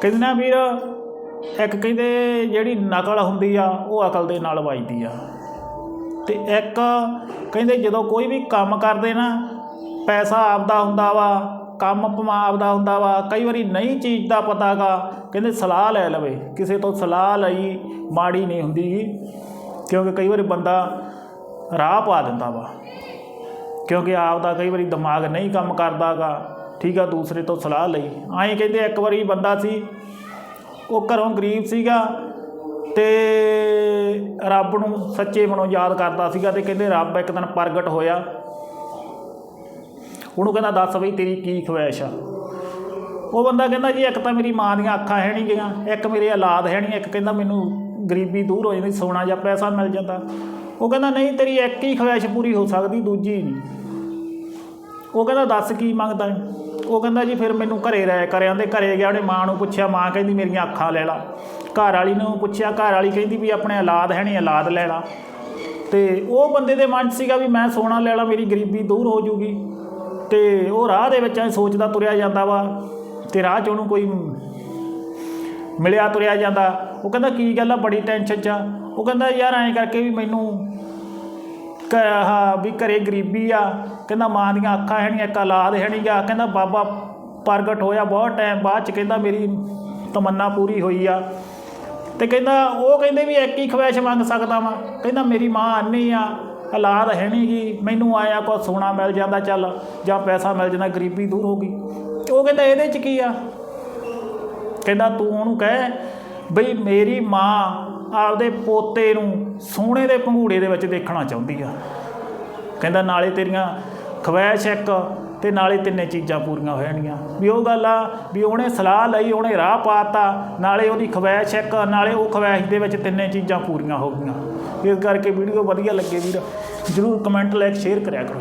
ਕਹਿੰਦੇ ਨਾ ਵੀਰ, ਇੱਕ ਕਹਿੰਦੇ ਜਿਹੜੀ ਨਕਲ ਹੁੰਦੀ ਆ, ਉਹ ਅਕਲ ਦੇ ਨਾਲ ਵੱਜਦੀ ਆ। ਤੇ ਇੱਕ ਕਹਿੰਦੇ ਜਦੋਂ ਕੋਈ ਵੀ ਕੰਮ ਕਰਦੇ ਨਾ, ਪੈਸਾ ਆਪਦਾ ਹੁੰਦਾ ਵਾ, ਕੰਮ ਪਮਾ ਆਪਦਾ ਹੁੰਦਾ ਵਾ, ਕਈ ਵਾਰੀ ਨਹੀਂ ਚੀਜ਼ ਦਾ ਪਤਾਗਾ ਕਹਿੰਦੇ ਸਲਾਹ ਲੈ ਲਵੇ। ਕਿਸੇ ਤੋਂ ਸਲਾਹ ਲਈ ਮਾੜੀ ਨਹੀਂ ਹੁੰਦੀ ਗੀ, ਕਿਉਂਕਿ ਕਈ ਵਾਰੀ ਬੰਦਾ ਰਾਹ ਪਾ ਦਿੰਦਾ ਵਾ। ਕਿਉਂਕਿ ਆਪਦਾ ਕਈ ਵਾਰੀ ਦਿਮਾਗ ਨਹੀਂ ਕੰਮ ਕਰਦਾਗਾ ਠੀਕ ਆ, ਦੂਸਰੇ ਤੋਂ ਸਲਾਹ ਲਈ। ਐਂ ਕਹਿੰਦੇ ਇੱਕ ਵਾਰੀ ਬੰਦਾ ਸੀ, ਉਹ ਘਰੋਂ ਗਰੀਬ ਸੀਗਾ ਤੇ ਰੱਬ ਨੂੰ ਸੱਚੇ ਮਨੋਂ ਯਾਦ ਕਰਦਾ ਸੀਗਾ ਤੇ ਕਹਿੰਦੇ ਰੱਬ ਇੱਕ ਦਿਨ ਪ੍ਰਗਟ ਹੋਇਆ। ਉਹਨੂੰ ਕਹਿੰਦਾ ਦੱਸ ਬਈ ਤੇਰੀ ਕੀ ਖੁਆਇਸ਼ ਆ। ਉਹ ਬੰਦਾ ਕਹਿੰਦਾ ਜੀ, ਇੱਕ ਤਾਂ ਮੇਰੀ ਮਾਂ ਦੀਆਂ ਅੱਖਾਂ ਹੈ ਨਹੀਂ ਗੀਆਂ ਇੱਕ ਮੇਰੇ ਔਲਾਦ ਹੈ ਨਹੀਂ, ਇੱਕ ਕਹਿੰਦਾ ਮੈਨੂੰ ਗਰੀਬੀ ਦੂਰ ਹੋ ਜਾਂਦੀ, ਸੋਨਾ ਜਾਂ ਪੈਸਾ ਮਿਲ ਜਾਂਦਾ। ਉਹ ਕਹਿੰਦਾ, ਨਹੀਂ, ਤੇਰੀ ਇੱਕ ਹੀ ਖੁਆਇਸ਼ ਪੂਰੀ ਹੋ ਸਕਦੀ, ਦੂਜੀ ਨਹੀਂ। ਉਹ ਕਹਿੰਦਾ, ਦੱਸ ਕੀ ਮੰਗਦਾ ਉਹ ਕਹਿੰਦਾ ਜੀ, ਫਿਰ ਮੈਨੂੰ ਘਰੇ ਰਹਿ ਕਰਿਆਂ ਦੇ ਘਰੇ ਗਿਆ, ਉਹਨੇ ਮਾਂ ਨੂੰ ਪੁੱਛਿਆ, ਮਾਂ ਕਹਿੰਦੀ, ਮੇਰੀਆਂ ਅੱਖਾਂ ਲੈ ਲਾ। ਘਰ ਵਾਲੀ ਨੂੰ ਪੁੱਛਿਆ, ਘਰ ਵਾਲੀ ਕਹਿੰਦੀ ਵੀ, ਆਪਣੇ ਔਲਾਦ ਹੈ ਨਹੀਂ ਔਲਾਦ ਲੈ ਲਾ। ਤੇ ਉਹ ਬੰਦੇ ਦੇ ਮਨ 'ਚ ਸੀਗਾ ਵੀ, ਮੈਂ ਸੋਨਾ ਲੈ ਲਾ, ਮੇਰੀ ਗਰੀਬੀ ਦੂਰ ਹੋ ਜੂਗੀ। ਤੇ ਉਹ ਰਾਹ ਦੇ ਵਿੱਚ ਐ ਸੋਚਦਾ ਤੁਰਿਆ ਜਾਂਦਾ ਵਾ ਤੇ ਰਾਹ 'ਚ ਉਹਨੂੰ ਕੋਈ ਮਿਲਿਆ, ਤੁਰਿਆ ਜਾਂਦਾ। ਉਹ ਕਹਿੰਦਾ, ਕੀ ਗੱਲ ਆ, ਬੜੀ ਟੈਨਸ਼ਨ 'ਚ ਆ? ਉਹ ਕਹਿੰਦਾ, ਯਾਰ ਐਂ ਕਰਕੇ ਵੀ ਮੈਨੂੰ ਕ, ਆਹ ਵੀ ਘਰੇ ਗਰੀਬੀ ਆ। ਕਹਿੰਦਾ ਮਾਂ ਦੀਆਂ ਅੱਖਾਂ ਹੈਣੀਆਂ, ਇੱਕ ਔਲਾਦ ਹੈ ਨਹੀਂ ਗਾ ਕਹਿੰਦਾ ਬਾਬਾ ਪ੍ਰਗਟ ਹੋਇਆ ਬਹੁਤ ਟਾਈਮ ਬਾਅਦ ਚ ਕਹਿੰਦਾ ਮੇਰੀ ਤਮੰਨਾ ਪੂਰੀ ਹੋਈ ਆ। ਤੇ ਕਹਿੰਦਾ, ਉਹ ਕਹਿੰਦੇ ਵੀ ਇੱਕ ਹੀ ਖਵਾਇਸ਼ ਮੰਗ ਸਕਦਾ ਵਾਂ। ਕਹਿੰਦਾ ਮੇਰੀ ਮਾਂ ਅੰਨੀ ਆ, ਔਲਾਦ ਹੈ ਨਹੀਂ ਗੀ ਮੈਨੂੰ ਆਇਆ ਕੋ ਸੋਨਾ ਮਿਲ ਜਾਂਦਾ, ਚੱਲ, ਜਾਂ ਪੈਸਾ ਮਿਲ ਜਾਂਦਾ, ਗਰੀਬੀ ਦੂਰ ਹੋ ਗਈ। ਉਹ ਕਹਿੰਦਾ, ਇਹਦੇ ਚ ਕੀ ਆ? ਕਹਿੰਦਾ ਤੂੰ ਉਹਨੂੰ ਕਹਿ, ਬਈ ਮੇਰੀ ਮਾਂ ਆਪਦੇ ਪੋਤੇ ਨੂੰ ਸੋਹਣੇ ਦੇ ਪੰਘੂੜੇ ਦੇ ਵਿੱਚ ਦੇਖਣਾ ਚਾਹੁੰਦੀ ਆ। ਕਹਿੰਦਾ, ਨਾਲੇ ਤੇਰੀਆਂ ਖਵੈਸ਼ ਇੱਕ ਤੇ ਨਾਲੇ ਤਿੰਨੇ ਚੀਜ਼ਾਂ ਪੂਰੀਆਂ ਹੋ ਜਾਣਗੀਆਂ। ਵੀ ਉਹ ਗੱਲ ਆ, ਵੀ ਉਹਨੇ ਸਲਾਹ ਲਈ, ਉਹਨੇ ਰਾਹ ਪਾਤਾ, ਨਾਲੇ ਉਹਦੀ ਖਵਾਇਸ਼ ਇੱਕ, ਨਾਲੇ ਉਹ ਖਵਾਇਸ਼ ਦੇ ਵਿੱਚ ਤਿੰਨੇ ਚੀਜ਼ਾਂ ਪੂਰੀਆਂ ਹੋ ਗਈਆਂ। ਇਸ ਕਰਕੇ ਵੀਡੀਓ ਵਧੀਆ ਲੱਗੇ ਵੀਰ, ਜਰੂਰ ਕਮੈਂਟ ਲਾਈਕ ਸ਼ੇਅਰ ਕਰਿਆ ਕਰੋ।